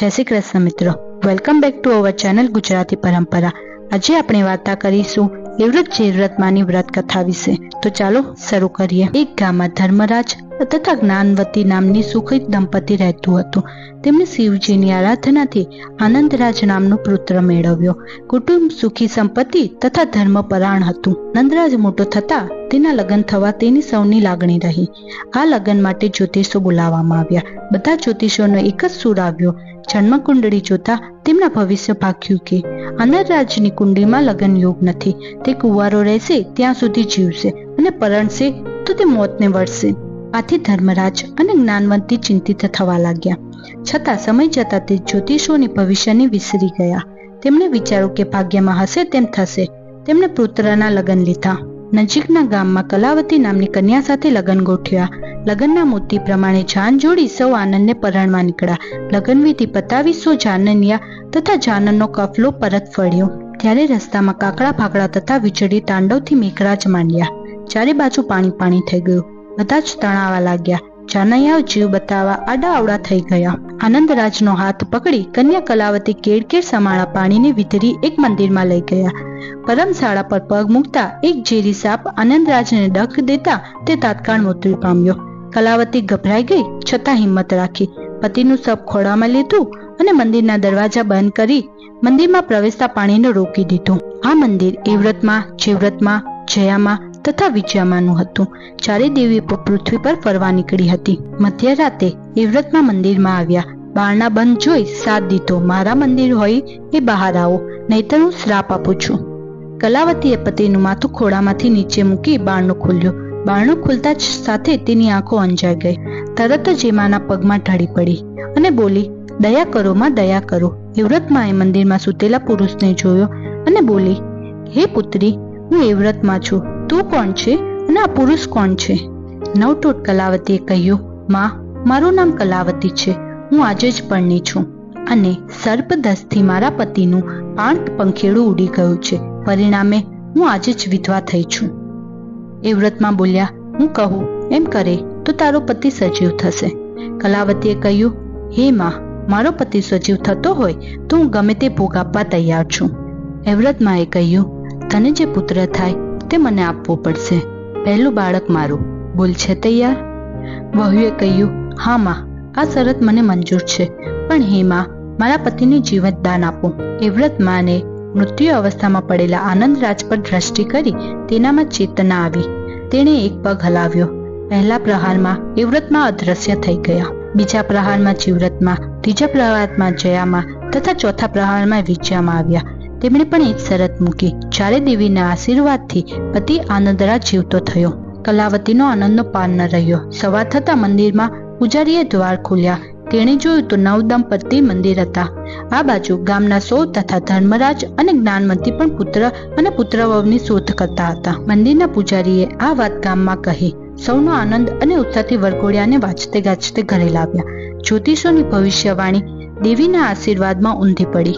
જય શ્રી કૃષ્ણ મિત્રો. Welcome back to our channel Gujarati Parampara. આજે આપણે વાર્તા કરીશું એવ્રત જેવ્રતમાની વ્રત કથા વિશે. તો ચાલો શરૂ કરીએ. એક ગામમાં ધર્મરાજ તથા જ્ઞાનવતી નામની સુખિત દંપતી રહેતું હતું. તેમણે શિવજીની આરાધનાથી આનંદરાજ નામનો પુત્ર મેળવ્યો. કુટુંબ સુખી સંપત્તિ તથા ધર્મપરાયણ હતું. નંદરાજ મોટો થતા તેના લગ્ન થવા તેની સૌની લાગણી રહી. આ લગ્ન માટે જ્યોતિષો બોલાવવામાં આવ્યા. બધા જ્યોતિષોનો એક જ સૂર આવ્યો. જન્મ કુંડળી જોતા તેમના ભવિષ્ય ભાગ્યું કે આનંદરાજની કુંડળીમાં લગ્ન યોગ નથી. તે કુંવારો રહેશે, ત્યાં સુધી જીવશે અને પરણશે તો તે મોતને વળશે આથી ધર્મરાજ અને જ્ઞાનવંતી ચિંતિત થવા લાગ્યા. છતાં સમય જતાં તે જ્યોતિષોની ભવિષ્યની વિસરી ગયા. તેમણે વિચાર્યું કે ભાગ્યમાં હશે તેમ થશે. તેમણે પુત્રના લગ્ન લીધા. નજીકના ગામમાં કલાવતી નામની કન્યા સાથે લગ્ન ગોઠવ્યા. લગ્નના મોતી પ્રમાણે જાન જોડી સૌ આનંદને પરણવા નીકળ્યા. લગ્નવિધિ પતાવી સો જાનનિયા તથા જાનનનો કફલો પરત ફળ્યો. ત્યારે રસ્તામાં કાકડા ફાકડા તથા વીજળી તાંડવથી મેઘરાજ માંડ્યા. ચારે બાજુ પાણી પાણી થઈ ગયું. બધા જ તણાવા લાગ્યા. જાનૈયાઓ જીવ બતાવવા આડા આવડા થઈ ગયા. આનંદરાજનો હાથ પકડી કન્યા કલાવતી કેડ સમાળા પાણીની વિતરી એક મંદિરમાં લઈ ગયા. પરમશાળા પર પગ મૂકતા એક ઝેરી સાપ આનંદરાજને ડખ દેતા તે તાત્કાળ મૃત્યુ પામ્યો. કલાવતી ગભરાઈ ગઈ, છતાં હિંમત રાખી. પતિનું સપ ખોળામાં લીધું અને મંદિરના દરવાજા બંધ કરી મંદિરમાં પ્રવેશતા પાણીને રોકી દીધું. આ મંદિર એવ્રતમાં જેવ્રતમાં જયામાં તથા વિજયામાનું હતું. ચારે દેવી પૃથ્વી પર ફરવા નીકળી હતી. મધ્યરાતે એવ્રતમાં મંદિરમાં આવ્યા. બારણા બંધ જોઈ સાથ દીધો. મારા મંદિર હોય એ બહાર આવો, નહીતર હું શ્રાપ આપું છું. કલાવતીએ પતિનું માથું ખોળામાંથી નીચે મૂકી બારણું ખોલ્યું. બારણું ખુલતા જ સાથે તેની આંખો અંજાઈ ગઈ. તરત જ એમાના પગમાં ઢળી પડી અને બોલી, દયા કરો માં, દયા કરો. એવ્રતમાં એ મંદિરમાં સૂતેલા પુરુષને જોયો અને બોલી, હે પુત્રી, હું એવ્રતમાં છું. તું કોણ છે અને આ પુરુષ કોણ છે? નવટોટ કલાવતીએ કહ્યું, માં, મારું નામ કલાવતી છે. હું આજે જ પરણી છું. અને સર્પદસથી મારા પતિનું પાંખ પંખેડું ઉડી ગયું છે. પરિણામે હું આજે જ વિધવા થઈ છું. એ વ્રતમાં બોલ્યા, હું કહું, એમ કરે તો તારો પતિ સજીવ થશે. કલાવતીએ કહ્યું, હે માં, મારો પતિ સજીવ થતો હોય તો હું ગમે તે ભોગ આપવા તૈયાર છું. એ વ્રતમાં એ કહ્યું, તને જે પુત્ર થાય તે મને આપવો પડશે. પહેલું બાળક મારું. બોલ, છે તૈયાર? વહુએ કહ્યું, હા, માં. આ શરત મને મંજૂર છે. પણ હે, માં, મારા પતિને જીવત દાન આપો. એ વ્રત માને મૃત્યુ અવસ્થામાં પડેલા આનંદરાજ પર દ્રષ્ટિ કરી તેનામાં ચેતના આવી. તેણે એક પગ હલાવ્યો. પહેલા પ્રહારમાં એ વ્રતમાં અદ્રશ્ય થઈ ગયા. બીજા પ્રહારમાં જીવ્રતમાં, ત્રીજા પ્રહારમાં જયામાં તથા ચોથા પ્રહારમાં વિજયામાં આવ્યા. તેમણે પણ એક શરત મૂકી. જ્યારે દેવીના આશીર્વાદથી પતિ આનંદરા જીવતો થયો. કલાવતીનો આનંદનો પાર ન રહ્યો. સવાર થતા મંદિરમાં પૂજારીએ દ્વાર ખોલ્યા. તેણે જોયું તો નવ મંદિર હતા. આ બાજુ ગામના સૌ તથા ધર્મરાજ અને જ્ઞાનમતી પણ પુત્ર અને પુત્રવહુની શોધ કરતા હતા. મંદિરના પૂજારીએ આ વાત ગામમાં કહી. સૌનો આનંદ અને ઉત્સાહથી વરઘોડિયાને વાંચતે ગાજતે ઘરે લાવ્યા. જ્યોતિષોની ભવિષ્યવાણી દેવીના આશીર્વાદમાં ઊંધી પડી.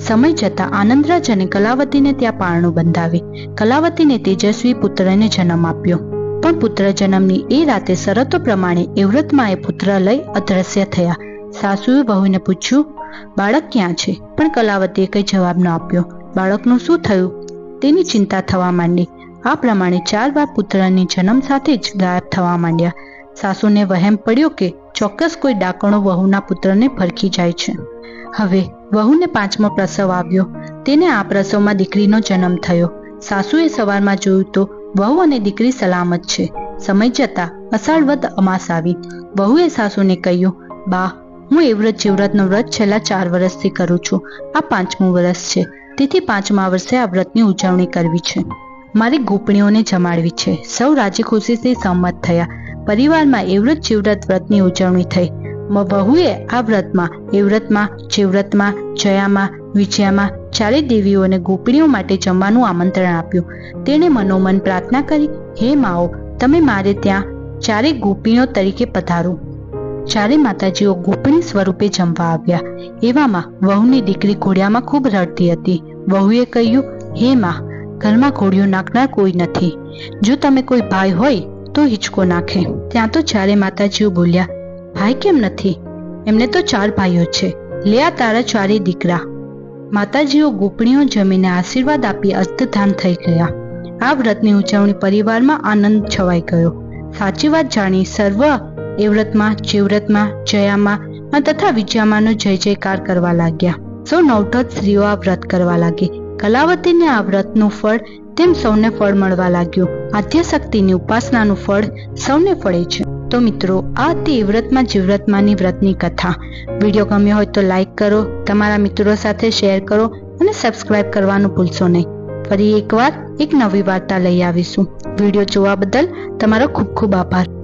સમય જતા આનંદરાજ અને કલાવતીને ત્યાં પારણું બંધાવી. કલાવતીને તેજસ્વી પુત્રને જન્મ આપ્યો. પણ પુત્ર જન્મની એ રાતે શરતો પ્રમાણે એવ્રતમાં એ પુત્ર લઈ અદ્રશ્ય થયા. સાસુએ વહુને પૂછ્યું, બાળક ક્યાં છે? પણ કલાવતીએ કઈ જવાબ ન આપ્યો. બાળકનું શું થયું? તેની ચિંતા થવા માંડી. આ પ્રમાણે ચાર વાર પુત્રની જન્મ સાથે જ ગાયબ થવા માંડ્યા. સાસુને વહેમ પડ્યો કે ચોક્કસ કોઈ ડાકણો વહુના પુત્રને ભરખી જાય છે. હવે વહુને પાંચમો પ્રસવ આવ્યો. તેને આ પ્રસવમાં દીકરીનો જન્મ થયો. સાસુએ સવારમાં જોયું તો, વહુ અને દીકરી સલામત છે. સમય જતા અષાઢ વદ અમાસ આવી. વહુએ સાસુને કહ્યું, બા, હું એવ્રત જીવ્રતનો વ્રત છેલ્લા ચાર વર્ષથી કરું છું. આ પાંચમું વર્ષ છે. તેથી પાંચમા વર્ષે આ વ્રતની ઉજવણી કરવી છે. મારી ગોપણીઓને જમાડવી છે. સૌ રાજી ખુશીથી સંમત થયા. પરિવારમાં એવ્રત જીવ્રત વ્રતની ઉજવણી થઈ. વહુએ આ વ્રતમાં, એ વ્રતમાં જીવ્રતમાં જયામાં, વિજયામાં ચારે દેવીઓને ગોપીણીઓ માટે જમવાનું આમંત્રણ આપ્યું. તેણે મનોમન પ્રાર્થના કરી, હે માઓ, તમે મારે ત્યાં ચારે ગોપીઓ તરીકે પધારો. ચારે માતાજીઓ ગોપીણી સ્વરૂપે જમવા આવ્યા. એવામાં વહુની દીકરી ઘોડિયામાં ખૂબ રડતી હતી. વહુએ કહ્યું, હે માં, ઘરમાં ઘોડિયો નાખનાર કોઈ નથી. જો તમે કોઈ ભાઈ હોય, તો હિંચકો નાખે. ત્યાં તો ચારે માતાજીઓ બોલ્યા ભાઈ કેમ નથી? એમને તો ચાર ભાઈઓ છે. લે તારા ચારે દીકરા. માતાજીઓ ગોપણીઓ જમીને આશીર્વાદ આપી અસ્તધાન થઈ ગયા. આ વ્રતની ઉજવણી પરિવારમાં આનંદ છવાઈ ગયો. સાચી વાત જાણી સર્વ એ વ્રતમાં જીવ્રતમાં જયામાં તથા વિજયામાનો જય જયકાર કરવા લાગ્યા. સૌ નવટત સ્ત્રીઓ આ વ્રત કરવા લાગી. કલાવતીને આ વ્રતનું ફળ, તેમ સૌને ફળ મળવા લાગ્યું. આદ્યશક્તિની ઉપાસનાનું ફળ સૌને ફળે છે. તો મિત્રો, આ હતી વ્રતમાં જીવ્રતમાંની વ્રતની કથા. વીડિયો ગમ્યો હોય તો લાઇક કરો, તમારા મિત્રો સાથે શેર કરો અને સબસ્ક્રાઇબ કરવાનું ભૂલશો નહીં. ફરી એકવાર એક નવી વાર્તા લઈ આવીશું. વીડિયો જોવા બદલ તમારો ખૂબ ખૂબ આભાર.